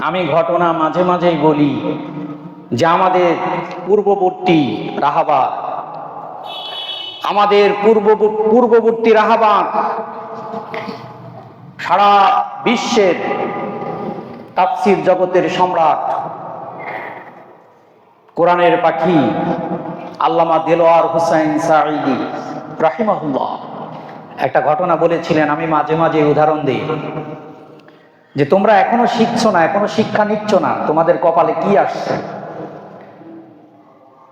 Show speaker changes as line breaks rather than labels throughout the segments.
আমি ঘটনা মাঝে মাঝেই বলি যে আমাদের পূর্ববর্তী রাহাবার আমাদের পূর্ব পূর্ববর্তী রাহাবার সারা বিশ্বের তাফসির জগতের সম্রাট, কোরআনের পাখি আল্লামা দেলোয়ার হুসাইন সাঈদি রাহিমাহুল্লাহ। একটা ঘটনা বলেছিলেন, আমি মাঝে মাঝে উদাহরণ দিই। যে তোমরা এখনও শিখছ না, এখনও শিক্ষা নিচ্ছ না, তোমাদের কপালে কি আসছে?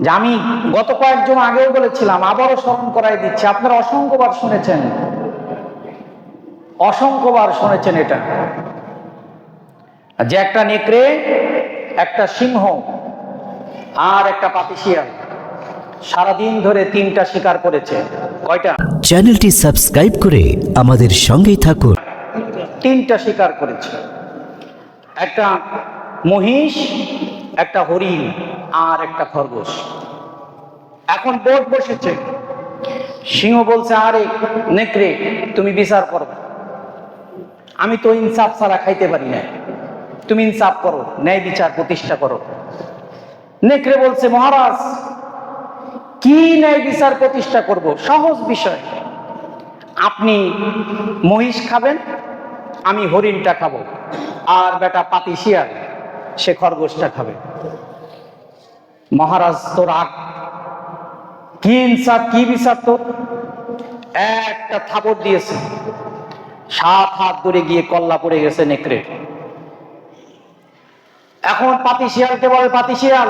যে আমি গত কয়েকজন আগেও বলেছিলাম, আবারও স্মরণ করাই দিচ্ছি, আপনারা অসংখ্যবার শুনেছেন। অসংখ্যবার শুনেছেন এটা। যে একটা নেকড়ে, একটা সিংহ আর একটা পাতিশিয়াল সারাদিন ধরে তিনটা শিকার করেছে। কয়টা?
চ্যানেলটি সাবস্ক্রাইব করে আমাদের সঙ্গেই থাকুন।
তিনটা শিকার করেছে। একটা মহিষ, একটা হরিণ আর একটা খরগোশ। এখন বোট বসেছে। সিংহ বলছে, আরে নেকড়ে, তুমি বিচার করো। আমি তো ইনসাফ ছাড়া খাইতে পারি না। তুমি ইনসাফ করো, ন্যায় বিচার প্রতিষ্ঠা করো। নেকড়ে বলছে, মহারাজ, কি ন্যায় বিচার প্রতিষ্ঠা করব? সহজ বিষয়। আপনি মহিষ খাবেন আমি হরিণটা খাব। আর বেটা পাতি শিয়াল, সে খরগোশটা খাবে। মহারাজ তো রাগ কি ইনসাফ, কি বিচার তো একটা থাপড় দিয়েছে। সাত হাত ধরে গিয়ে কল্লা পড়ে গেছে নেকড়ে এখন পাতি শিয়ালকে বলে পাতি শিয়াল?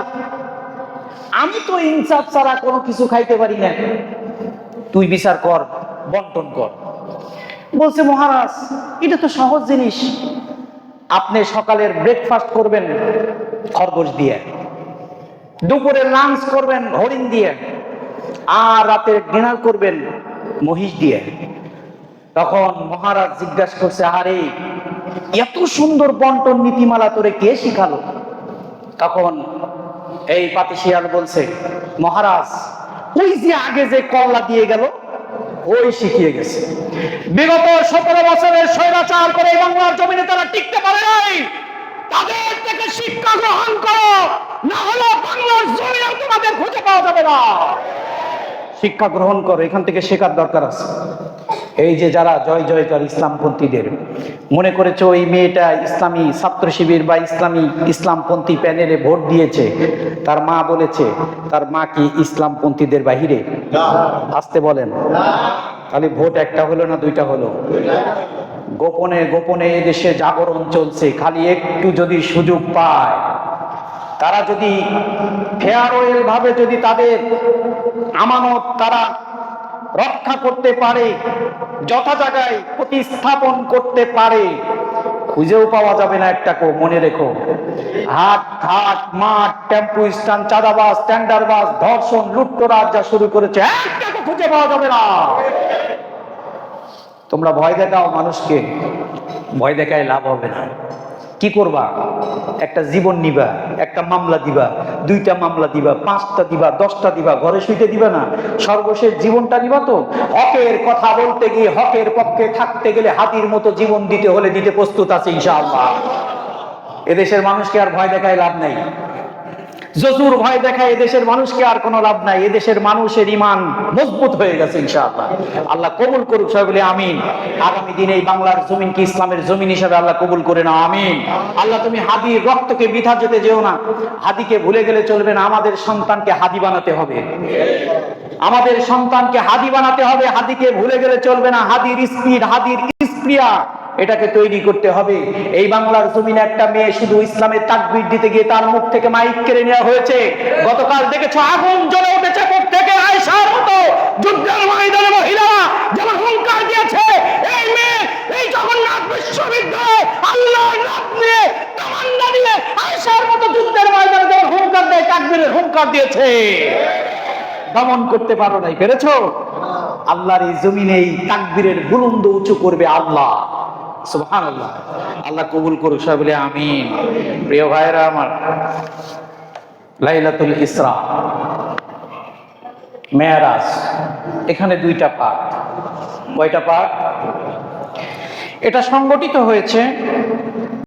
আমি তো ইনসাফ ছাড়া কোনো কিছু খাইতে পারি না। তুই বিচার কর, বন্টন কর। বলছে, মহারাজ, এটা তো সহজ জিনিস। আপনি সকালের ব্রেকফাস্ট করবেন খরগোশ দিয়ে। দুপুরে লাঞ্চ করবেন হরিণ দিয়ে। আর রাতে ডিনার করবেন মহিষ দিয়ে। তখন মহারাজ জিজ্ঞাসা করছে আরে এত সুন্দর বন্টন নীতিমালা তোরে কে শিখালো? তখন এই পাতিশিয়াল বলছে, মহারাজ, ওই যে আগে যে কল্লা দিয়ে গেল ওই শিখিয়ে গেছে। বিগত সতেরো বছরের স্বৈরাচার করে বাংলার জমিনে তারা টিকতে পারে নাই। তাদের থেকে শিক্ষা গ্রহণ করো, না হলে বাংলার জমিনে তোমাদের খুঁজে পাওয়া যাবে না। শিক্ষা গ্রহণ করো, এখান থেকে শেখার দরকার আছে। এই যে যারা জয় জয়কার ইসলামপন্থীদের মনে করেছে ওই মেয়েটা ইসলামী ছাত্র শিবির বা ইসলামী ইসলামপন্থী প্যানেলে ভোট দিয়েছে তার মা বলেছে তার মা কি ইসলামপন্থীদের বাহিরে? আসতে বলেন। তাহলে ভোট একটা হলো না দুইটা হলো? গোপনে গোপনে এদেশে জাগরণ চলছে খালি একটু যদি সুযোগ পায়। তারা যদি ফেয়ারওয়েল ভাবে যদি তাদের আমানত তারা রক্ষা করতে পারে, যথা জায়গায় প্রতিস্থাপন করতে পারে। খুঁজেও পাওয়া যাবে না একটা মনে রেখো। হাট, ঘাট, মাঠ, টেম্পু স্ট্যান্ড চাঁদাবাস স্ট্যান্ডার বাস ধর্ষণ লুট্টরাজ যা শুরু করেছে, একটা কো খুঁজে পাওয়া যাবে না। তোমরা ভয় দেখাও মানুষকে, ভয় দেখায় লাভ হবে না। কি করবা? একটা জীবন নিবা, একটা মামলা দিবা, দুইটা মামলা দিবা, পাঁচটা দিবা, দশটা দিবা, ঘরে শুইতে দিবা না, সর্বশেষ জীবনটা নিবা তো। হকের কথা বলতে গিয়ে হকের পক্ষে থাকতে গেলে হাতির মতো জীবন দিতে হলে দিতে প্রস্তুত আছে ইনশাআল্লাহ। এদেশের মানুষকে আর ভয় দেখায় লাভ নাই। জসুর ভয় দেখায় এদেশের মানুষকে আর কোনো লাভ নাই। এদেশের মানুষের ইমান মজবুত হয়ে গেছে ইনশাআল্লাহ। আল্লাহ কবুল করুক বলে আমিন। আগামী দিনে এই বাংলার জমিন কি ইসলামের জমিন হিসাবে আল্লাহ কবুল করে নাও, আমিন। আল্লাহ তুমি হাদির রক্তকে বৃথা যেতে যেও না। হাদিকে ভুলে গেলে চলবে না। আমাদের সন্তানকে হাদি বানাতে হবে। আমাদের সন্তানকে হাদি বানাতে হবে। হাদিকে ভুলে গেলে চলবে না। হাদির স্পিড হাদির স্প্রিয়া এটাকে তৈরি করতে হবে। এই বাংলার জমিনে একটা মেয়ে শুধু ইসলামের তাকবির দিতে গিয়ে তার মুখ থেকে মাইক কেড়ে নেওয়া হয়েছে। গতকাল দেখেছ, আগুন জ্বলে উঠেছে মুখ থেকে? আয়সার মতো যুদ্ধের ময়দানে মহিলারা যেমন হুঙ্কার দিয়েছে, এই মেয়ে, এই জগন্নাথ বিশ্ববিদ্যালয় আল্লাহর নাম নিয়ে তামান্না নিয়ে আয়সার মতো যুদ্ধের ময়দানে যেমন হুঙ্কার দেয়, তাকবীরের হুঙ্কার দিয়েছে। দমন করতে পারো নাই, পেরেছ? আল্লাহর এই জমিনে এই তাকবীরের বুলন্দ উঁচু করবে আল্লাহ। সুবহান আল্লাহ কবুল করুক সবাই বলে আমিন। প্রিয় ভাইরা আমার, লাইলাতুল ইসরা, মেয়ারাজ, এখানে দুইটা পাঠ। কয়টা পাঠ? এটা সংগঠিত হয়েছে